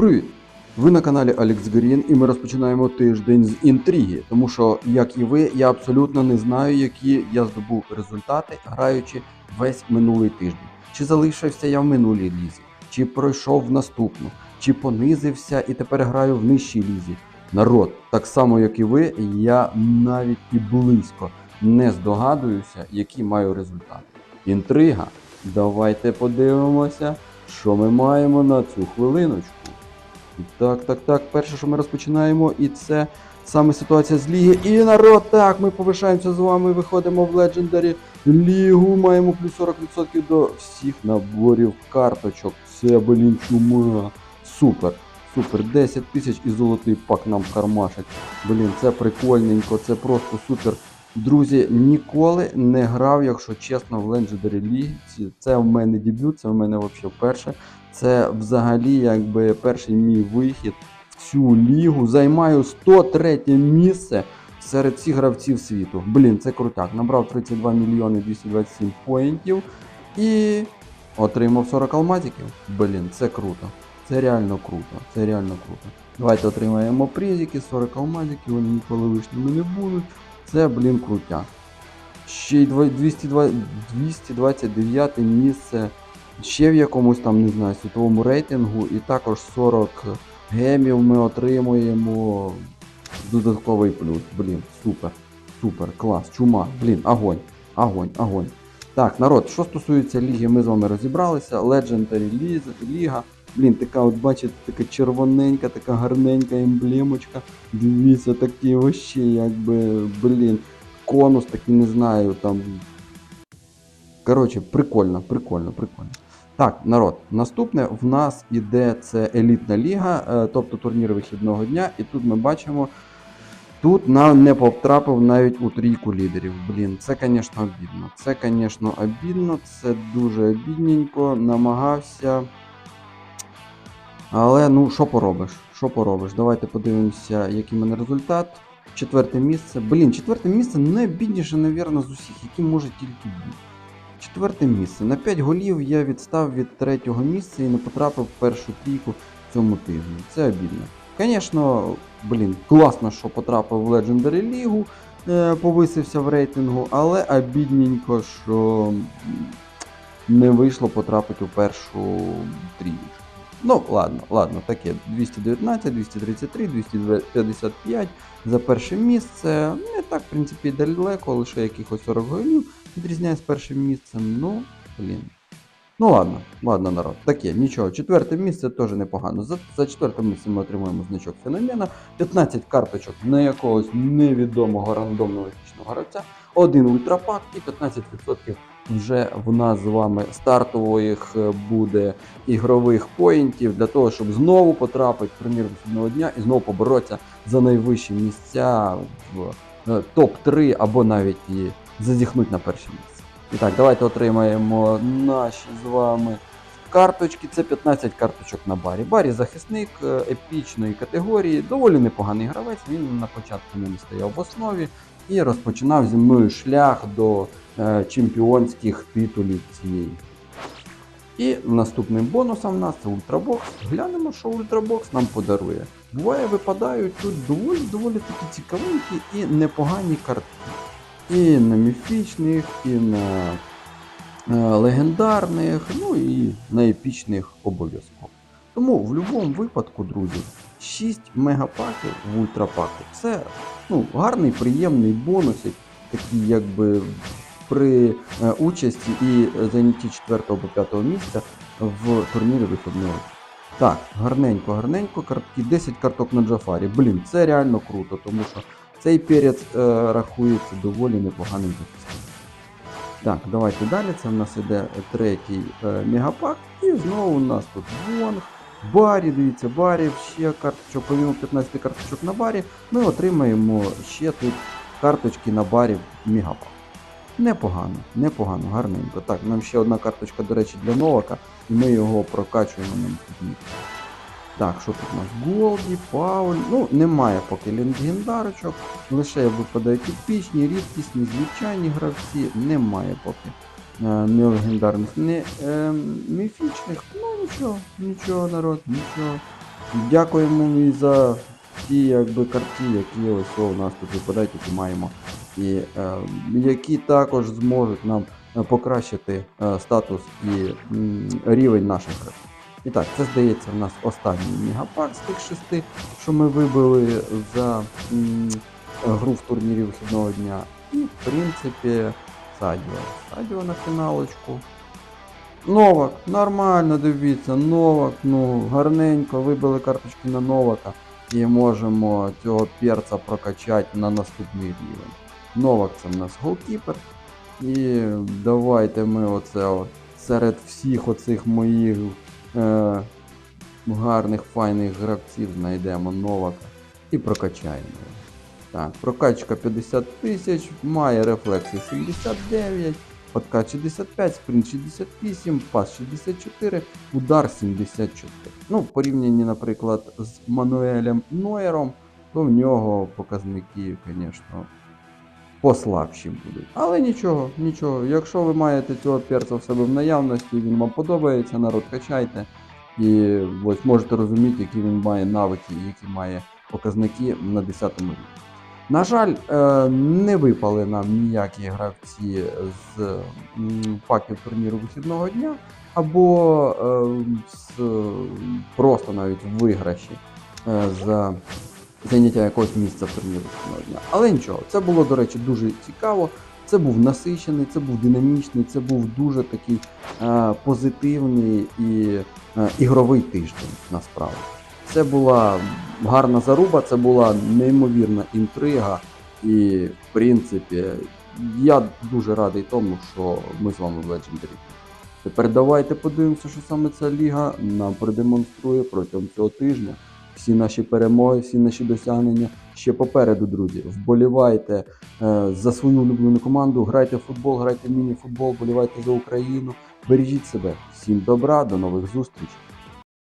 Привіт! Ви на каналі Алекс Грін і ми розпочинаємо тиждень з інтриги, тому що, як і ви, я абсолютно не знаю, які я здобув результати, граючи весь минулий тиждень. Чи залишився я в минулій лізі, чи пройшов в наступну, чи понизився і тепер граю в нижчій лізі. Народ, так само як і ви, я навіть і близько не здогадуюся, які маю результати. Інтрига. Давайте подивимося, що ми маємо на цю хвилиночку. Так, так, так. Перше, що ми розпочинаємо, і це саме ситуація з ліги. І народ, так, ми повишаємося з вами, виходимо в Legendary Лігу. Маємо плюс 40% до всіх наборів карточок. Це, блін, чума. Супер. Супер, 10 тисяч і золотий пак нам кармашить. Блін, це прикольненько, це просто супер. Друзі, ніколи не грав, якщо чесно, в Legendary League. Це в мене дебют, це в мене взагалі вперше. Це взагалі якби перший мій вихід в цю лігу. Займаю 103 місце серед всіх гравців світу. Блін, це крутяк. Набрав 32 мільйони 227 поінтів і отримав 40 алмазиків. Блін, це круто. Це реально круто. Це реально круто. Давайте отримаємо призики, 40 алмазиків, вони ніколи лишніми не будуть. Це, блін, крутяк. Ще й 229 місце ще в якомусь там, не знаю, світовому рейтингу, і також 40 гемів ми отримуємо. Додатковий плюс. Блін, супер, супер, клас, чума, блін, огонь, огонь, огонь. Так, народ, що стосується ліги, ми з вами розібралися. Legendary Ліга. Блін, така, от бачите, така червоненька, така гарненька емблемочка. Дивіться, такі вообще, якби, блін, конус такий, не знаю, там. Коротше, прикольно, прикольно, прикольно. Так, народ, наступне в нас іде це елітна ліга, е, тобто турнір вихідного дня, і тут ми бачимо. Тут нам не потрапив навіть у трійку лідерів. Блін, це, звісно, обідно. Це, звісно, обідно, це дуже обідненько. Намагався. Але ну, що поробиш? Що поробиш? Давайте подивимося, який мене результат. Четверте місце. Блін, четверте місце найбідніше, навірно, з усіх, які може тільки бути. Четверте місце. На 5 голів я відстав від третього місця і не потрапив в першу трійку цьому тижні. Це обідно. Звісно, блін, класно, що потрапив в Legendary Лігу, е, повисився в рейтингу, але обідненько, що не вийшло потрапити у першу трійку. Ну, ладно, ладно, таке 219, 233, 255 за перше місце. Не так, в принципі, далеко, лише якихось 40 голів відрізняє з першим місцем. Ну, блін. Ну ладно, ладно, народ. Таке, нічого. Четверте місце теж непогано. За, за четверте місце ми отримуємо значок феномена, 15 карточок на якогось невідомого рандомного епічного гравця, один ультрапак і 15% вже в нас з вами стартових е, буде ігрових поінтів для того, щоб знову потрапити в вихідного дня і знову поборотися за найвищі місця в е, топ-3 або навіть і зазіхнуть на перше місце. І так, давайте отримаємо наші з вами карточки. Це 15 карточок на барі. Барі захисник е, епічної категорії, доволі непоганий гравець. Він на початку не стояв в основі і розпочинав зі мною шлях до е, чемпіонських титулів цієї. І наступним бонусом в нас це ультрабокс. Глянемо, що ультрабокс нам подарує. Буває, випадають тут доволі доволі такі цікавинкі і непогані картки. І на міфічних, і на е, легендарних, ну і на епічних обов'язково. Тому в будь-якому випадку, друзі, 6 мегапаків в ультрапаку це ну, гарний, приємний бонусик, такий якби при е, участі і зайнятті 4 або 5 місця в турнірі виходного. Так, гарненько, гарненько, картки, 10 карток на Джафарі. Блін, це реально круто, тому що цей перець е, рахується доволі непоганим захисником. Так, давайте далі. Це в нас іде третій е, мегапак. І знову у нас тут Вонг, Барі, дивіться, барів, ще карточок, помимо 15 карточок на барі, ми отримаємо ще тут карточки на барі мегапак. Непогано, непогано, гарненько. Так, нам ще одна карточка, до речі, для Новака, і ми його прокачуємо на наступній. Так, що тут у нас? Голді, Пауль. Ну, немає поки легендарочок. Лише випадають епічні, рідкісні, звичайні гравці. Немає поки е, не легендарних, не е, міфічних. Ну нічого, нічого, народ, нічого. Дякуємо і за ті якби карті, які ось у нас тут випадають, які маємо. І е, які також зможуть нам е, покращити е, статус і м, рівень наших гравців. І так, це здається в нас останній мегапак з тих шести, що ми вибили за м, гру в турнірі вихідного дня. І в принципі Садіо. Садіо на фіналочку. Новак, нормально дивіться, Новак, ну гарненько, вибили карточки на Новака і можемо цього перця прокачати на наступний рівень. Новак це в нас голкіпер. І давайте ми оце от серед всіх оцих моїх е, гарних файних гравців знайдемо Новака і прокачаємо. Так, прокачка 50 тисяч, має рефлекси 79, подкат 65, спринт 68, пас 64, удар 74. Ну, в порівнянні, наприклад, з Мануелем Нойером, то в нього показники, звісно, послабші будуть. Але нічого, нічого. Якщо ви маєте цього перця в себе в наявності, він вам подобається, народ качайте. І ось можете розуміти, які він має навики, які має показники на 10 рівні. На жаль, е, не випали нам ніякі гравці з м, паків турніру вихідного дня, або е, з, просто навіть виграші е, за заняття якогось місця в вихідного дня. Але нічого, це було, до речі, дуже цікаво. Це був насичений, це був динамічний, це був дуже такий е, позитивний і е, ігровий тиждень насправді. Це була гарна заруба, це була неймовірна інтрига. І, в принципі, я дуже радий тому, що ми з вами в Legendary. Тепер давайте подивимося, що саме ця ліга нам продемонструє протягом цього тижня. Всі наші перемоги, всі наші досягнення ще попереду, друзі. Вболівайте е, за свою улюблену команду, грайте в футбол, грайте в міні-футбол, вболівайте за Україну. Бережіть себе. Всім добра, до нових зустрічей.